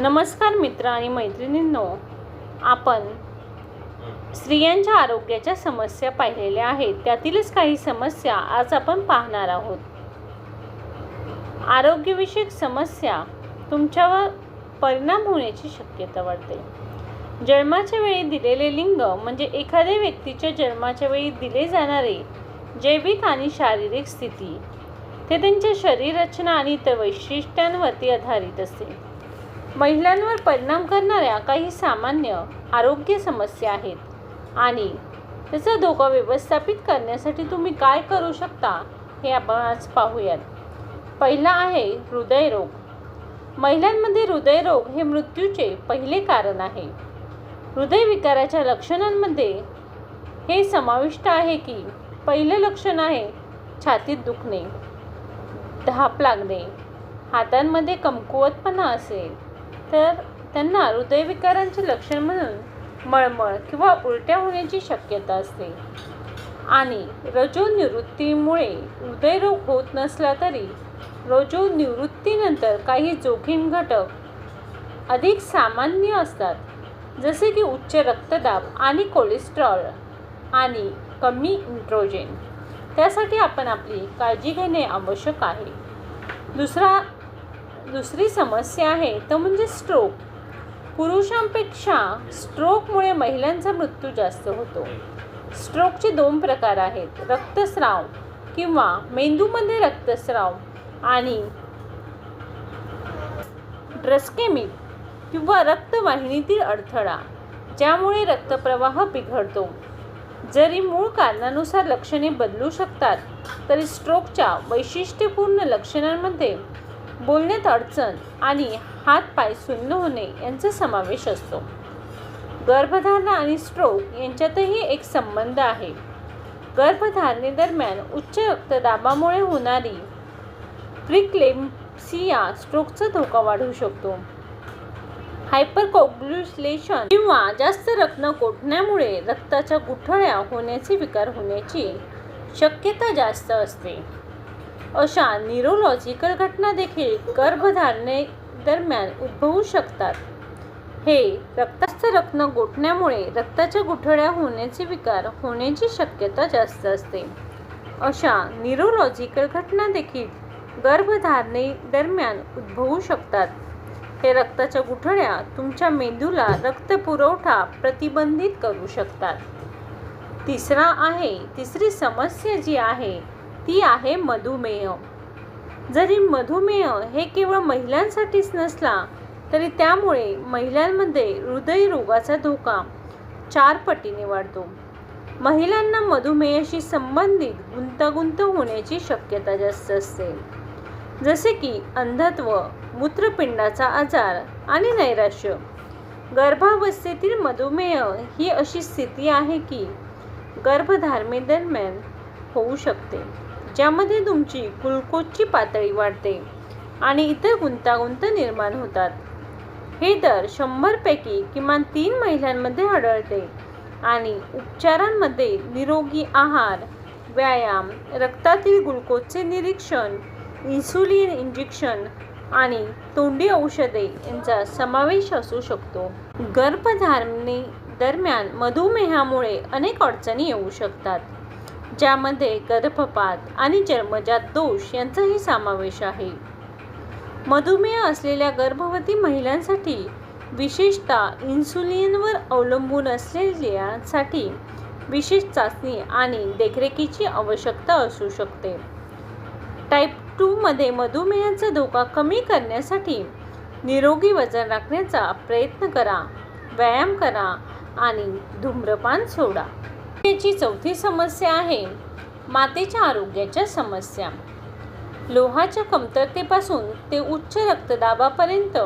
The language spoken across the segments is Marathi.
नमस्कार मित्र आणि मैत्रिणींनो आपण स्त्रियांच्या आरोग्याच्या समस्या पाहिलेल्या आहेत. त्यातीलच काही समस्या आज आपण पाहणार आहोत. आरोग्यविषयक समस्या तुमच्यावर परिणाम होण्याची शक्यता वाढते जन्माच्या वेळी दिलेले लिंग म्हणजे एखाद्या व्यक्तीच्या जन्माच्या वेळी दिले जाणारे जैविक आणि शारीरिक स्थिती ते त्यांच्या शरीर रचना आणि इतर वैशिष्ट्यांवरती आधारित असते. महिलांवर परिणाम करणाऱ्या काही सामान्य आरोग्य समस्या आहेत. आणि त्याचा धोका व्यवस्थापित करण्यासाठी तुम्ही काय करू शकता हे आपण आज पाहूयात. पहिला आहे हृदयरोग. महिलांमध्ये हृदयरोग हे मृत्यूचे पहिले कारण आहे. हृदयविकाराच्या लक्षणांमध्ये हे समाविष्ट आहे की पहिलं लक्षण आहे छातीत दुखणे धाप लागणे हातांमध्ये कमकुवतपणा असेल तर त्यांना हृदयविकारांचे लक्षण म्हणून मळमळ किंवा उलट्या होण्याची शक्यता असते. आणि रजोनिवृत्तीमुळे हृदयरोग होत नसला तरी रजोनिवृत्तीनंतर काही जोखीम घटक अधिक सामान्य असतात जसे की उच्च रक्तदाब आणि कोलेस्ट्रॉल आणि कमी इंट्रोजेन. त्यासाठी आपण आपली काळजी घेणे आवश्यक आहे. दुसरा दुसरी समस्या आहे तो म्हणजे स्ट्रोक पुरुषांपेक्षा स्ट्रोकमुळे महिलांचा मृत्यू जास्त होतो. स्ट्रोकचे दोन प्रकार आहेत रक्तस्राव किंवा मेंदूमध्ये रक्तस्राव आणि ड्रस्केमिक किंवा रक्तवाहिनीतील अडथळा ज्यामुळे रक्तप्रवाह बिघडतो. जरी मूळ कारणानुसार लक्षणे बदलू शकतात तरी स्ट्रोकच्या वैशिष्ट्यपूर्ण लक्षणांमध्ये बोलण्यात अडचण आणि हातपाय सुन्न होणे यांचा समावेश असतो. गर्भधारणा आणि स्ट्रोक यांच्यातही एक संबंध आहे. गर्भधारणेदरम्यान उच्च रक्तदाबामुळे होणारी प्रिक्लेम्सिया स्ट्रोकचा धोका वाढू शकतो. हायपरकोग्युलेशन किंवा जास्त रक्त गोठण्यामुळे रक्ताच्या गुठळ्या होण्याचे विकार होण्याची शक्यता जास्त असते. अशा न्यूरोलॉजिकल घटना देखील गर्भधारणे दरम्यान उद्भवू शकतात. हे रक्ताचं रक्त गोठण्यामुळे रक्ताच्या गुठळ्या होण्याचे विकार होण्याची शक्यता जास्त असते. अशा न्यूरोलॉजिकल घटना देखील गर्भधारणे दरम्यान उद्भवू शकतात. हे रक्ताच्या गुठळ्या तुमच्या मेंदूला रक्तपुरवठा प्रतिबंधित करू शकतात. तिसरा आहे तिसरी समस्या जी आहे ती आहे मधुमेह. जरी मधुमेह हे केवळ महिलांसाठीच नसला तरी त्यामुळे महिलांमध्ये हृदयरोगाचा धोका चार पटीने वाढतो महिलांना मधुमेहाशी संबंधित गुंतागुंत होण्याची शक्यता जास्त असते. जसे की अंधत्व मूत्रपिंडाचा आजार आणि नैराश्य. गर्भावस्थेतील मधुमेह ही अशी स्थिती आहे की गर्भधारणेदरम्यान होऊ शकते. ज्यामध्ये तुमची ग्लुकोजची पातळी वाढते आणि इतर गुंतागुंत निर्माण होतात. हे दर शंभरपैकी किमान तीन महिलांमध्ये आढळते आणि उपचारांमध्ये निरोगी आहार व्यायाम रक्तातील ग्लुकोजचे निरीक्षण इन्सुलिन इंजेक्शन आणि तोंडी औषधे यांचा समावेश असू शकतो. गर्भधारणे दरम्यान मधुमेहामुळे अनेक अडचणी येऊ शकतात. ज्यामध्ये गर्भपात आणि जन्मजात दोष यांचाही समावेश आहे. मधुमेह असलेल्या गर्भवती महिलांसाठी विशेषतः इन्सुलिनवर अवलंबून असलेल्यांसाठी विशेष चाचणी आणि देखरेखीची आवश्यकता असू शकते. टाईप टूमध्ये मधुमेहाचा धोका कमी करण्यासाठी निरोगी वजन राखण्याचा प्रयत्न करा व्यायाम करा आणि धूम्रपान सोडा. याची चौथी समस्या आहे. मातेच्या आरोग्याच्या समस्या. लोहाच्या कमतरतेपासून ते उच्च रक्तदाबापर्यंत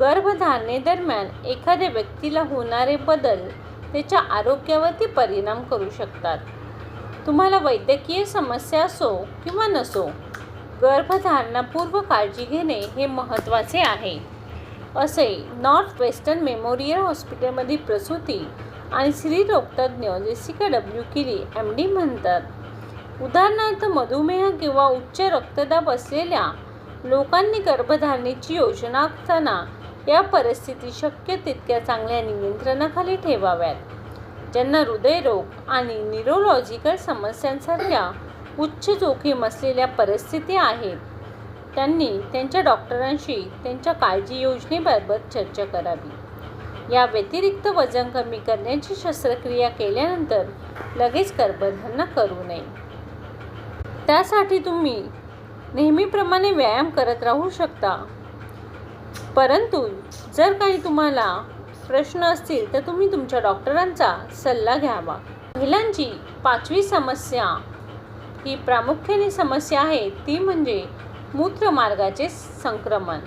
गर्भधारणेदरम्यान एखाद्या व्यक्तीला होणारे बदल त्याच्या आरोग्यावरती परिणाम करू शकतात. तुम्हाला वैद्यकीय समस्या असो किंवा नसो गर्भधारणापूर्व काळजी घेणे हे महत्त्वाचे आहे. असे नॉर्थ वेस्टर्न मेमोरियल हॉस्पिटलमधील प्रसूती आणि स्त्रीरोगतज्ञ Jessica W Kiley M D म्हणतात उदाहरणार्थ मधुमेह किंवा उच्च रक्तदाब असलेल्या लोकांनी गर्भधारणेची योजना आखताना या परिस्थिती शक्य तितक्या चांगल्या नियंत्रणाखाली ठेवाव्यात. ज्यांना हृदयरोग आणि न्यूरोलॉजिकल समस्यांसारख्या उच्च जोखीम असलेल्या परिस्थिती आहेत त्यांनी त्यांच्या डॉक्टरांशी त्यांच्या काळजी योजनेबाबत चर्चा करावी. या व्यतिरिक्त वजन कमी करण्याची शस्त्रक्रिया केल्यानंतर लगेच गर्भधारणा करू नये. त्यासाठी तुम्ही नेहमीप्रमाणे व्यायाम करत राहू शकता. परंतु जर काही तुम्हाला प्रश्न असतील तर तुम्ही तुमच्या डॉक्टरांचा सल्ला घ्यावा. महिलांची पाचवी समस्या ही प्रामुख्याने समस्या आहे. ती म्हणजे मूत्रमार्गाचे संक्रमण.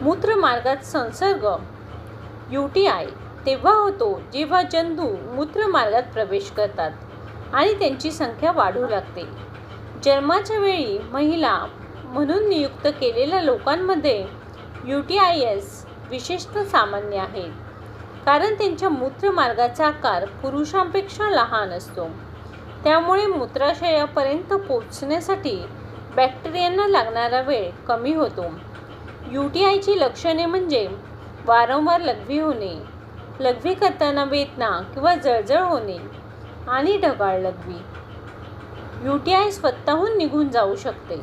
मूत्रमार्गात संसर्ग यू टी आय तेव्हा होतो जेव्हा जंतू मूत्रमार्गात प्रवेश करतात आणि त्यांची संख्या वाढू लागते. जन्माच्या वेळी महिला म्हणून नियुक्त केलेल्या लोकांमध्ये यू टी आय एस विशेषतः सामान्य आहेत कारण त्यांच्या मूत्रमार्गाचा आकार पुरुषांपेक्षा लहान असतो. त्यामुळे मूत्राशयापर्यंत पोचण्यासाठी बॅक्टेरियांना लागणारा वेळ कमी होतो. यू टी आयची लक्षणे म्हणजे वारंवार लघवी होणे लघवी करताना वेदना किंवा जळजळ होणे आणि ढगाळ लघवी. यू टी आय स्वतःहून निघून जाऊ शकते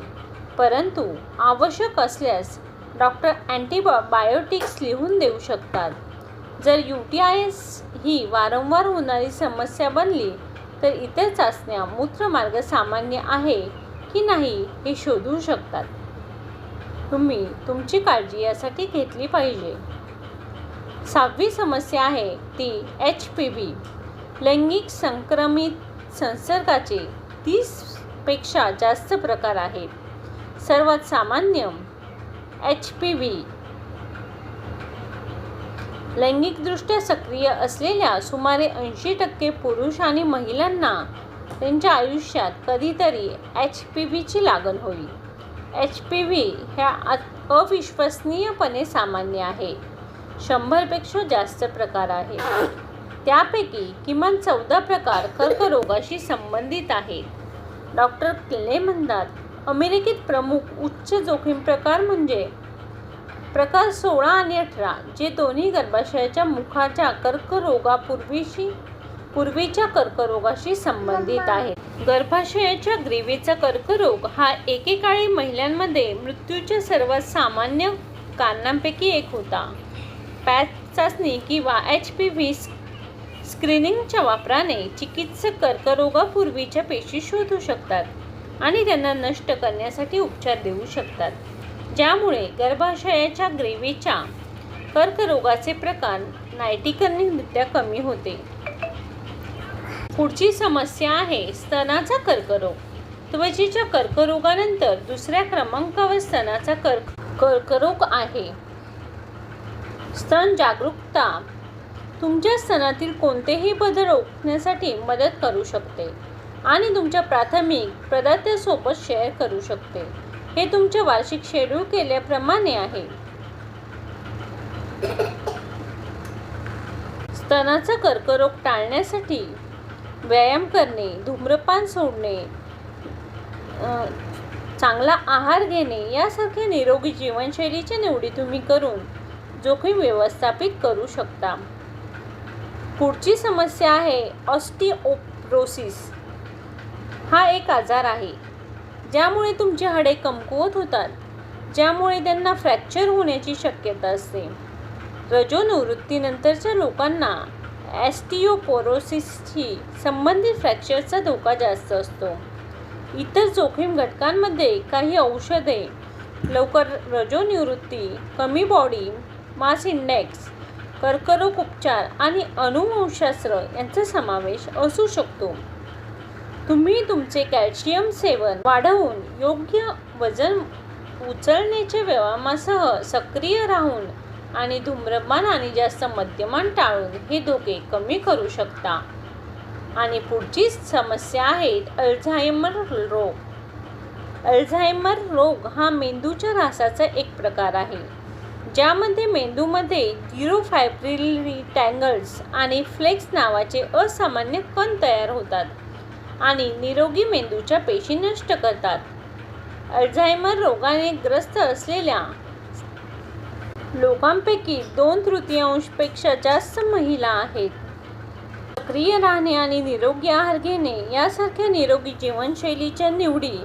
परंतु आवश्यक असल्यास डॉक्टर अँटीबायोटिक्स लिहून देऊ शकतात. जर यू टी आय एस ही वारंवार होणारी समस्या बनली तर इतर चाचण्या मूत्रमार्ग सामान्य आहे की नाही हे शोधू शकतात. तुम्ही तुमची काळजी यासाठी घेतली पाहिजे. सहावी समस्या आहे ती एच पी व्ही लैंगिक संक्रमित संसर्गाचे तीसपेक्षा जास्त प्रकार आहेत. सर्वात सामान्य एच पी व्ही लैंगिकदृष्ट्या सक्रिय असलेल्या सुमारे ऐंशी टक्के पुरुष आणि महिलांना त्यांच्या आयुष्यात कधीतरी एच पी व्हीची लागण होईल. एच पी व्ही ह्या अविश्वसनीयपणे सामान्य आहे. शंभरपेक्षा जास्त प्रकार आहेत त्यापैकी किमान चौदा प्रकार कर्करोगाशी संबंधित आहेत. डॉक्टर किल्ले म्हणतात अमेरिकेत प्रमुख उच्च जोखीम प्रकार म्हणजे प्रकार सोळा आणि अठरा जे दोन्ही गर्भाशयाच्या मुखाच्या कर्करोगापूर्वीशी पूर्वीच्या कर्करोगाशी संबंधित आहेत. गर्भाशयाच्या ग्रीवेचा कर्करोग हा एकेकाळी महिलांमध्ये मृत्यूच्या सर्वात सामान्य कारणांपैकी एक होता. पॅच चाचणी किंवा एच पी व्ही स्क्रीनिंगच्या वापराने चिकित्सक कर्करोगापूर्वीच्या पेशी शोधू शकतात आणि त्यांना नष्ट करण्यासाठी उपचार देऊ शकतात. ज्यामुळे गर्भाशयाच्या ग्रेव्हीच्या कर्करोगाचे प्रकार नायटिकर्णिकरित्या कमी होते. पुढची समस्या आहे स्तनाचा कर्करोग. त्वचेच्या कर्करोगानंतर दुसऱ्या क्रमांकावर स्तनाचा कर्क कर्करोग आहे. स्तन जागरूकता तुमच्या स्तनातील कोणतेही बदल रोखण्यासाठी मदत करू शकते आणि तुमच्या प्राथमिक प्रदात्यासोबत शेअर करू शकते. हे तुमच्या वार्षिक शेड्यूल केल्याप्रमाणे आहे. स्तनाचा कर्करोग टाळण्यासाठी व्यायाम करणे धूम्रपान सोडणे चांगला आहार घेणे यासारख्या निरोगी जीवनशैलीच्या निवडी तुम्ही करून जोखीम व्यवस्थापित करू शकता. पुढची समस्या आहे ऑस्टिओप्रोसिस. हा एक आजार आहे ज्यामुळे तुमची हाडे कमकुवत होतात ज्यामुळे त्यांना फ्रॅक्चर होण्याची शक्यता असते. रजोनिवृत्तीनंतरच्या लोकांना ॲस्टिओपोरोसिसशी संबंधित फ्रॅक्चरचा धोका जास्त असतो. इतर जोखीम घटकांमध्ये काही औषधे लवकर रजोनिवृत्ती कमी बॉडी मास इंडेक्स कर्करोग उपचार आणि अणुवंशास्त्र यांचा समावेश असू शकतो. तुम्ही तुमचे कॅल्शियम सेवन वाढवून योग्य वजन उचलण्याच्या व्यायामासह सक्रिय राहून आणि धूम्रपान आणि जास्त मद्यमान टाळून हे धोके कमी करू शकता. आणि पुढची समस्या आहेत अल्झायमर रोग. अल्झायमर रोग हा मेंदूच्या ऱ्हासाचा एक प्रकार आहे. ज्यामध्ये मेंदूमध्ये न्यूरोफायब्रिल टँगल्स आणि फ्लेक्स नावाचे असामान्य कण तयार होतात आणि निरोगी मेंदूच्या पेशी नष्ट करतात. अल्झायमर रोगाने ग्रस्त असलेल्या लोकांपैकी दोन तृतीयांशपेक्षा जास्त महिला आहेत. सक्रिय राहणे आणि निरोगी आहार घेणे यासारख्या निरोगी जीवनशैलीच्या निवडी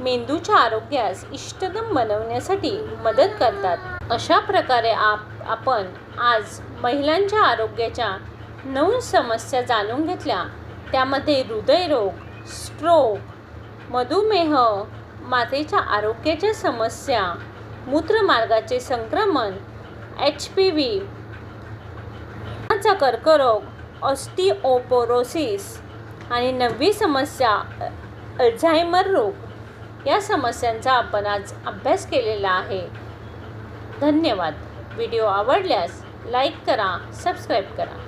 मेंदूच्या आरोग्यास इष्टतम बनवण्यासाठी मदत करतात. अशा प्रकारे आप आपण आज महिलांच्या आरोग्याच्या नऊ समस्या जाणून घेतल्या. त्यामध्ये हृदयरोग स्ट्रोक मधुमेह मातेच्या आरोग्याच्या समस्या मूत्रमार्गाचे संक्रमण एच पी व्ही कर्करोग ऑस्टिओपोरोसिस आणि नववी समस्या अल्झायमर रोग. या समस्यांचा आपण आज अभ्यास केलेला आहे. धन्यवाद. व्हिडिओ आवडल्यास लाईक करा सबस्क्राईब करा.